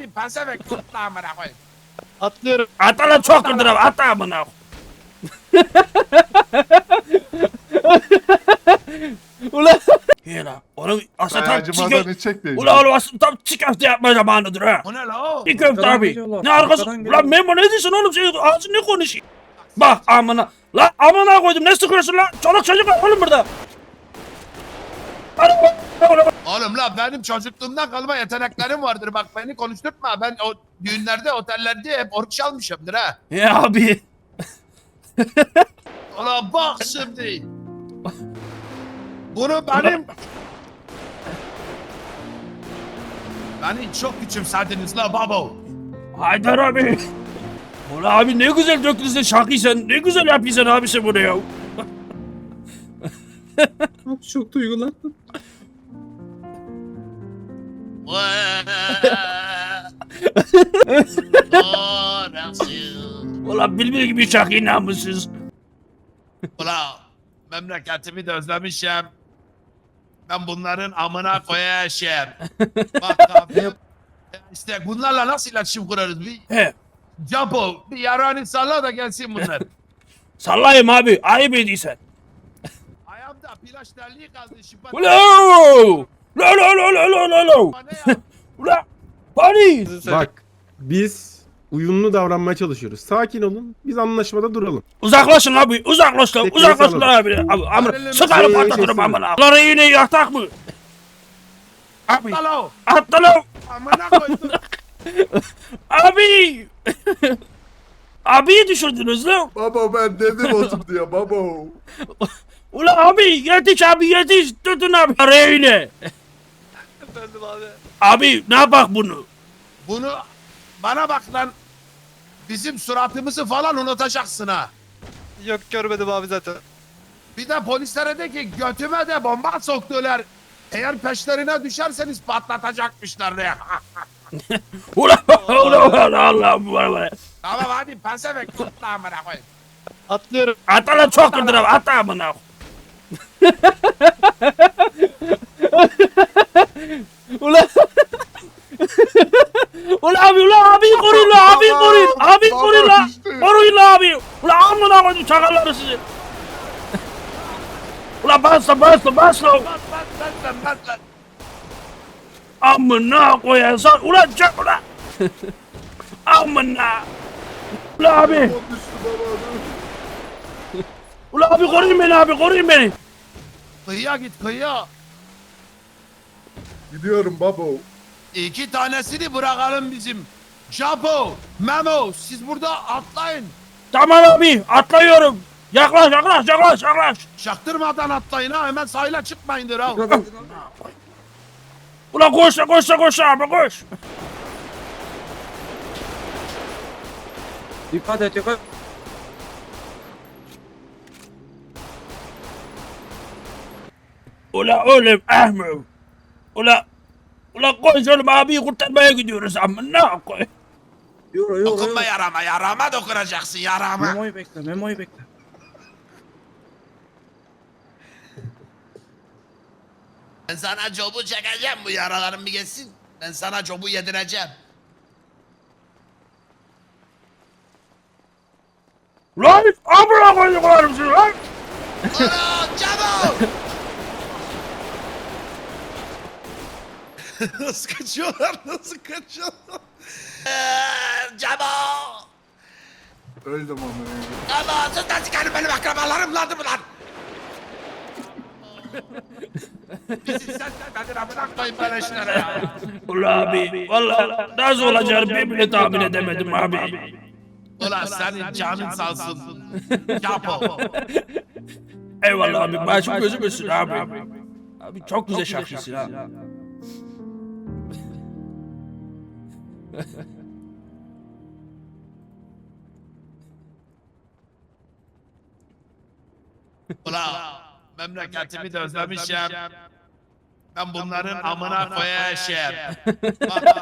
hadi pezevenk tutma amına koyayım. Atlıyorum. Atla lan çok kırdın abi atla amına. Ulan. İyi lan. Oğlum aslında Ben tam çiğ içecek değil. Ulan oğlum aslında tam çiğ köfte yapma zamanıdır ha. Bu ne la o? Bir köfte abi. Ne arkası? Ulan. Memo ne diyorsun oğlum? Sen ağzın ne konuşuyor? Bak amına. Lan amına koydum ne sıkıyorsun lan? Çoluk çocuk var oğlum burada. Hadi Oğlum la benim çocukluğumdan kalma yeteneklerim vardır. Bak beni konuşturtma. Ben o düğünlerde, otellerde hep oruç çalmışımdır ha. Ya abi. Ulan bak şimdi. Bunu benim... Beni çok küçümsediniz la babo. Haydar abi. Ulan abi ne güzel döktün sen şarkıyı sen. Ne güzel yapıyorsun abi sen bunu ya. Abi çok duygulandım. Ulan bilmiyor gibi şarkıyı namussuz. Ula memleketimi de özlemişim. Ben bunların amına koyacağım. Bak abi. İşte bunlarla nasıl iletişim kurarız? Bir He. Capo, bir yarani salla da gelsin bunlar. Sallayayım abi. Ayıp ediysen. Ayağımda plaj terliği kaldı. Ulan. La la la la la la la. Ulan. Paris. Bak biz uyumlu davranmaya çalışıyoruz. Sakin olun. Biz anlaşmada duralım. Uzaklaşın abi. Uzaklaş lan. Tekneyi Uzaklaşın salalım. abi. Abi amına. Verelim. Sıkarım Şey, patlatırım şey, amına. Lan yine yatak mı? Abi. Alo. Atla lan. Amına koydum. Abi. Abiyi düşürdünüz lan. Baba ben dedim otur diye baba. Ulan abi yetiş abi yetiş. Tutun abi. Reyne. Efendim abi. Abi ne yapak bunu? Bunu bana bak lan. Bizim suratımızı falan unutacaksın ha. Yok görmedim abi zaten. Bir de polislere de ki götüme de bomba soktular. Eğer peşlerine düşerseniz patlatacakmışlar diye. Ulan ulan ulan Allah'ım var. tamam hadi pezevenk tutma amına koyayım. Atlıyorum. Atla lan çok kırdın abi atla amına. Ulan. Ulan abi ulan abi koruyun lan abi koruyun. Abi koruyun lan. Koruyun lan abi. Ulan amına koydum çakalları sizi. Ulan basla basla basla. Bas bas bas lan bas lan. Amına koyarsan ulan çak ulan. Amına. Ulan abi. Ulan abi koruyun beni abi koruyun beni. Kıyıya git kıyıya. Gidiyorum baba. İki tanesini bırakalım bizim. Japo, Memo siz burada atlayın. Tamam abi atlıyorum. Yaklaş yaklaş yaklaş yaklaş. Çaktırmadan atlayın ha hemen sahile çıkmayındır ha. Ulan koş da koş da koş abi koş. Dikkat et dikkat. Ula oğlum Ahmet. Ula Ula koş oğlum abiyi kurtarmaya gidiyoruz ama ne koy. Yürü yürü. Dokunma yarama yarama dokunacaksın yarama. Memo'yu bekle Memo'yu bekle. Ben sana cobu çekeceğim bu yaralarım bir geçsin. Ben sana cobu yedireceğim. Lan amına koyduklarım sizi lan. Ana nasıl kaçıyorlar nasıl kaçıyorlar? Eee, Cemo! Öldüm onu. Ama sözden çıkarın benim akrabalarım lan bunlar. Bizi sen sen amına koyayım böyle işlere ya. Ula abi valla nasıl olacağını ben bile tahmin edemedim abi. Ulan senin canın sağ olsun. Capo. Eyvallah abi başım gözüm üstün abi. Abi çok güzel şarkısın ha. Ulan memleketimi de özlemişim. Ben bunların amına koyacağım. Bak